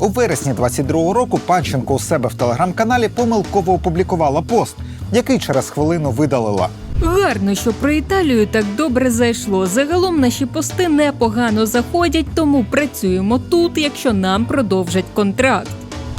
У вересні 22-го року Панченко у себе в телеграм-каналі помилково опублікувала пост, який через хвилину видалила. Гарно, що про Італію так добре зайшло. Загалом наші пости непогано заходять, тому працюємо тут, якщо нам продовжать контракт.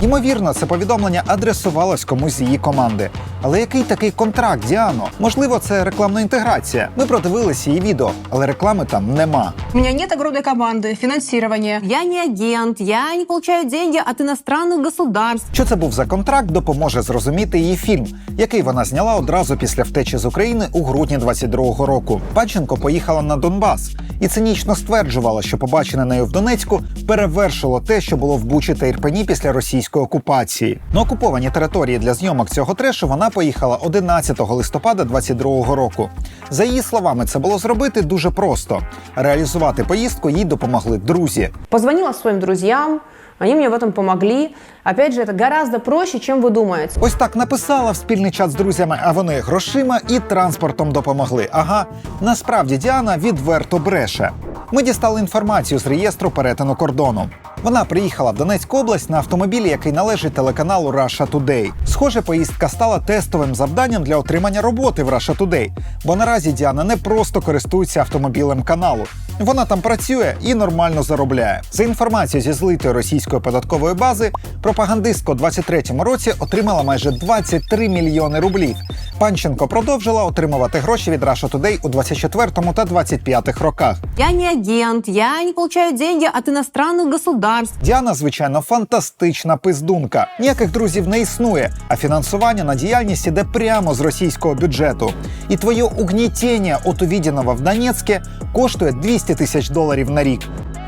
Ймовірно, це повідомлення адресувалось комусь з її команди. Але який такий контракт, Діано? Можливо, це рекламна інтеграція. Ми продивилися її відео, але реклами там нема. У меня нет огромной команды, финансирования. Я не агент, я не получаю деньги от иностранных государств. Що це був за контракт, допоможе зрозуміти її фільм, який вона зняла одразу після втечі з України у грудні 22-го року. Панченко поїхала на Донбас і цинічно стверджувала, що побачене нею в Донецьку перевершило те, що було в Бучі та Ірпені після російської окупації. На окуповані території для зйомок цього трешу вона поїхала 11 листопада 22-го року. За її словами, це було зробити дуже просто. Реалізувати поїздку їй допомогли друзі. Позвонила своим друзьям, они мне в этом помогли. Опять же, это гораздо проще, чем вы думаете. Ось так написала в спільний чат з друзями, а вони грошима і транспортом допомогли. Ага, насправді Діана відверто бреше. Ми дістали інформацію з реєстру перетину кордону. Вона приїхала в Донецьку область на автомобілі, який належить телеканалу Russia Today. Схоже, поїздка стала тестовим завданням для отримання роботи в Russia Today, бо наразі Діана не просто користується автомобілем каналу. Вона там працює і нормально заробляє. За інформацією зі злитої російської податкової бази, пропагандистка у 23-му році отримала майже 23 мільйони рублів. Панченко продовжила отримувати гроші від Russia Today у 24-му та 25-х роках. Я не агент, я не получаю деньги от иностранных государств. Діана, звичайно, фантастична пиздунка. Ніяких друзів не існує, а фінансування на діяльність іде прямо з російського бюджету. І твоє угнітіння от увіденого в Донецьке коштує 200 тисяч доларів на рік.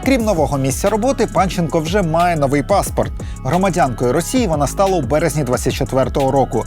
Крім нового місця роботи, Панченко вже має новий паспорт. Громадянкою Росії вона стала у березні 24-го року.